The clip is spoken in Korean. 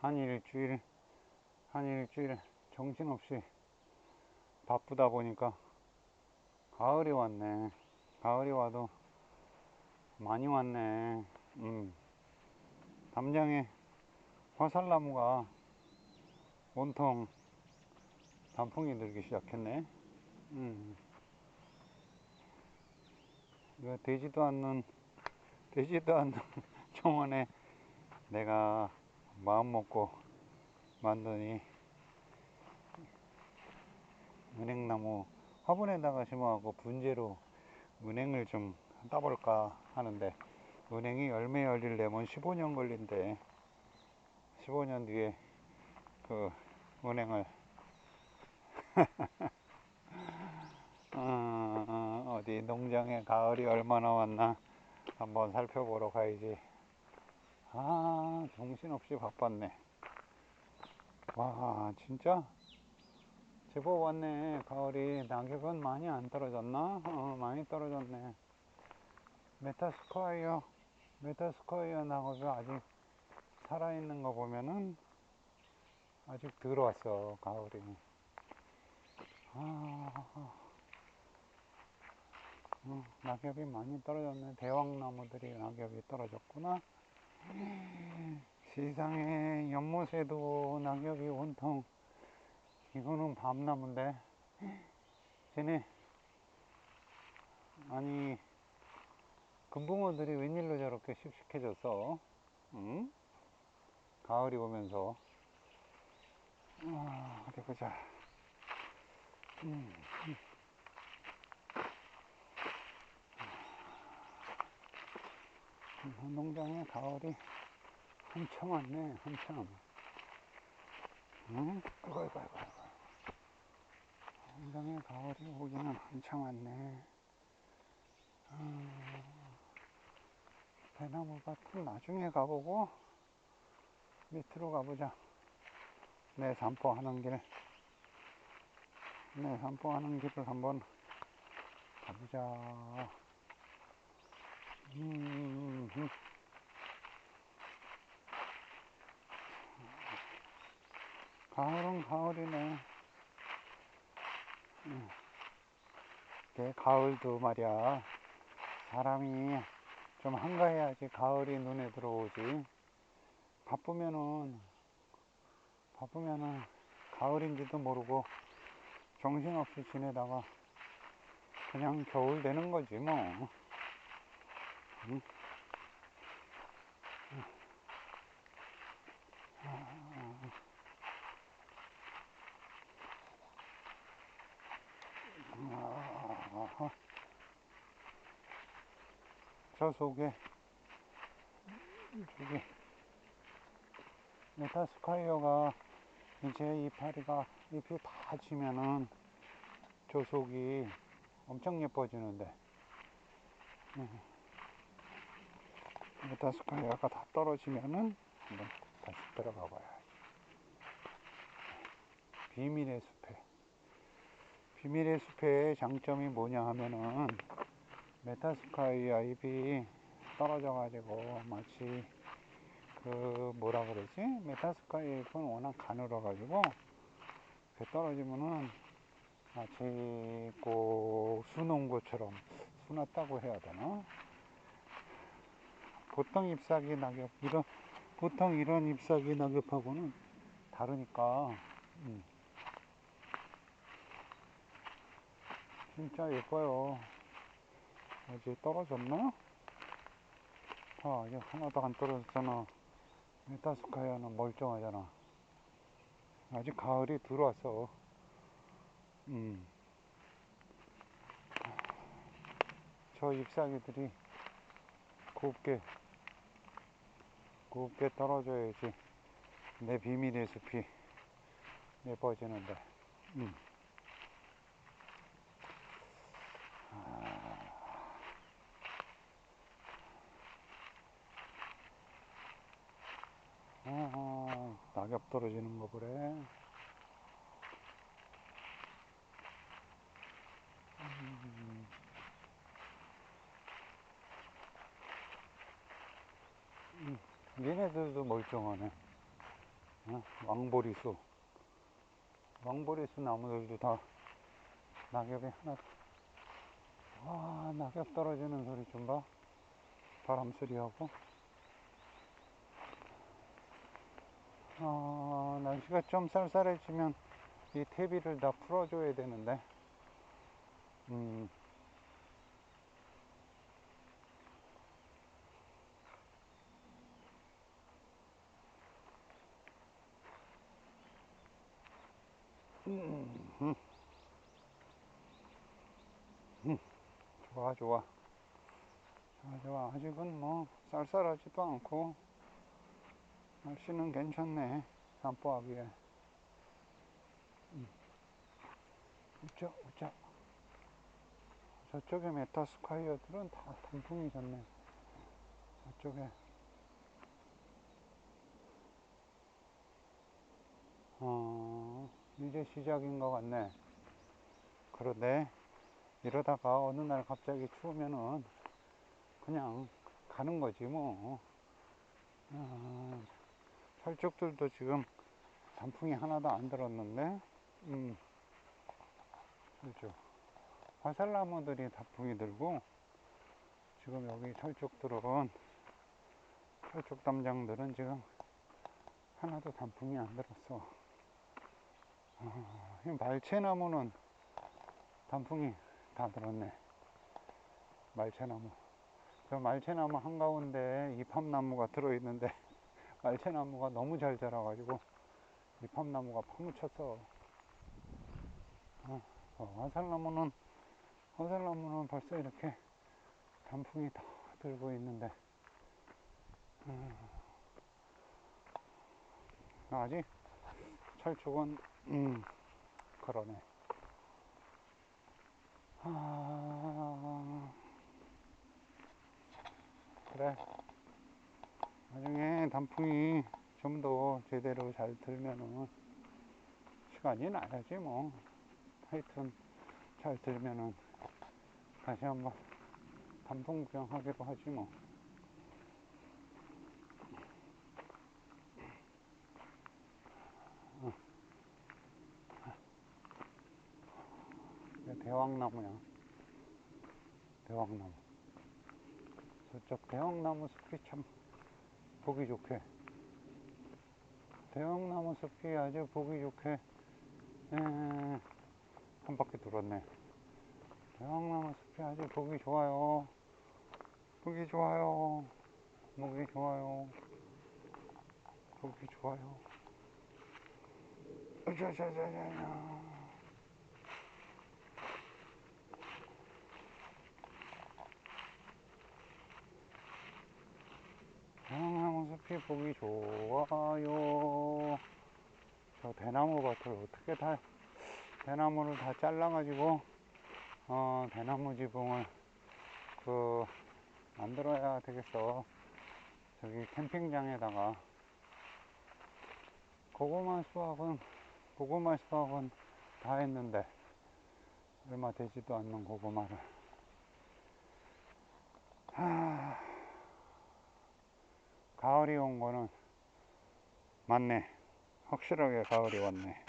한 일주일, 한 일주일 정신없이 바쁘다 보니까 가을이 왔네. 가을이 와도 많이 왔네. 음. 담장에 화살나무가 온통 단풍이 들기 시작했네. 음. 이거 되지도 않는, 되지도 않는 정원에 내가 마음 먹고 만드니 은행나무 화분에다가 심어갖고 분재로 은행을 좀 따볼까 하는데 은행이 열매 열리려면 15년 걸린대. 15년 뒤에 그 은행을 어, 어, 어디 농장에 가을이 얼마나 왔나 한번 살펴보러 가야지 아 정신없이 바빴네. 와 진짜? 제법 왔네 가을이. 낙엽은 많이 안 떨어졌나? 어 많이 떨어졌네. 메타스코이어 메타스코이어 낙엽이. 아직 살아있는 거 보면은 아직 들어왔어 가을이. 아 어, 낙엽이 많이 떨어졌네. 대왕나무들이 낙엽이 떨어졌구나 세상에 연못에도 낙엽이 온통. 이거는 밤나무인데. 쟤네. 아니 금붕어들이 웬일로 저렇게 씩씩해졌어 응? 가을이 오면서. 아, 어디 보자. 음, 음. 음, 농장에 가을이 한참 왔네 한참 응? 아이고 아이고 아이고 아이고. 농장에 가을이 오기는 한참 왔네 아, 대나무가 좀 나중에 가보고 밑으로 가보자 내 산보 하는 길, 내 산보 하는 길을 한번 가보자. 음, 음. 가을은 가을이네. 음. 게 가을도 말이야. 사람이 좀 한가해야지 가을이 눈에 들어오지. 바쁘면은, 바쁘면은 가을인지도 모르고 정신없이 지내다가 그냥 겨울 되는 거지 뭐. 저 속에 저기 메타스카이어가 이제 이파리가 잎이 다 지면은 저 속이 엄청 예뻐지는데 음. 메타스카이어가 다 떨어지면은 한번 다시 들어가 봐야 비밀의 숲에. 비밀의 숲의 장점이 뭐냐 하면은 메타스카이아 잎이 떨어져 가지고 마치 그 뭐라 그러지? 메타스카이아 잎은 워낙 가늘어 가지고 그 떨어지면은 마치 그 수놓은 수났다고 해야 되나 보통 잎사귀 낙엽 이런 보통 이런 잎사귀 낙엽하고는 다르니까 음. 진짜 예뻐요 어디 떨어졌나? 아, 이제 하나도 안 떨어졌잖아. 메타스카이아는 멀쩡하잖아. 아직 가을이 들어왔어. 음. 저 잎사귀들이 곱게, 곱게 떨어져야지 내 비밀의 숲이 예뻐지는데. 음. 어허, 낙엽 떨어지는 거 보래. 음, 음, 얘네들도 멀쩡하네. 어? 왕보리수. 왕보리수 나무들도 다 낙엽이 하나도. 와, 낙엽 떨어지는 소리 좀 봐. 바람 소리하고. 아, 날씨가 좀 쌀쌀해지면 이 퇴비를 다 풀어줘야 되는데. 음, 음, 음. 좋아, 좋아. 좋아, 좋아. 아직은 뭐 쌀쌀하지도 않고 날씨는 괜찮네. 산보하기에. 음. 웃자, 웃자. 저쪽에 메타스카이어들은 다 단풍이 졌네. 저쪽에. 어, 이제 시작인 것 같네. 그런데 이러다가 어느 날 갑자기 추우면은 그냥 가는 거지 뭐. 아, 철쭉들도 지금 단풍이 하나도 안 들었는데, 음, 철쭉. 화살나무들이 단풍이 들고, 지금 여기 철쭉들은, 철쭉 담장들은 지금 하나도 단풍이 안 들었어. 말채나무는 단풍이 다 들었네. 말채나무. 저 말채나무 한가운데 이팝나무가 들어있는데, 말채나무가 너무 잘 자라가지고, 이팝나무가 파묻혔어. 어, 어, 화살나무는, 화살나무는 벌써 이렇게 단풍이 다 들고 있는데, 음, 아직 철쭉은, 음, 그러네. 아, 그래. 나중에 단풍이 좀 더 제대로 잘 들면은 시간이 나야지 뭐. 하여튼 잘 들면은 다시 한번 단풍 구경하기로 하지 뭐. 대왕나무야. 대왕나무. 저쪽 대왕나무 숲이 참 보기 좋게. 대왕나무 숲이 아주 보기 좋게 에, 한 바퀴 돌았네. 대왕나무 숲이 아주 보기 좋아요. 보기 좋아요. 보기 좋아요. 보기 좋아요. 으자자자자자. 대왕나무 숲이 보기 좋아요. 저 대나무 밭을 어떻게 다, 대나무를 다 잘라 가지고, 어, 대나무 지붕을, 그, 만들어야 되겠어. 저기 캠핑장에다가. 고구마 수확은, 고구마 수확은 다 했는데, 얼마 되지도 않는 고구마를. 하, 가을이 온 거는 맞네. 확실하게 가을이 왔네.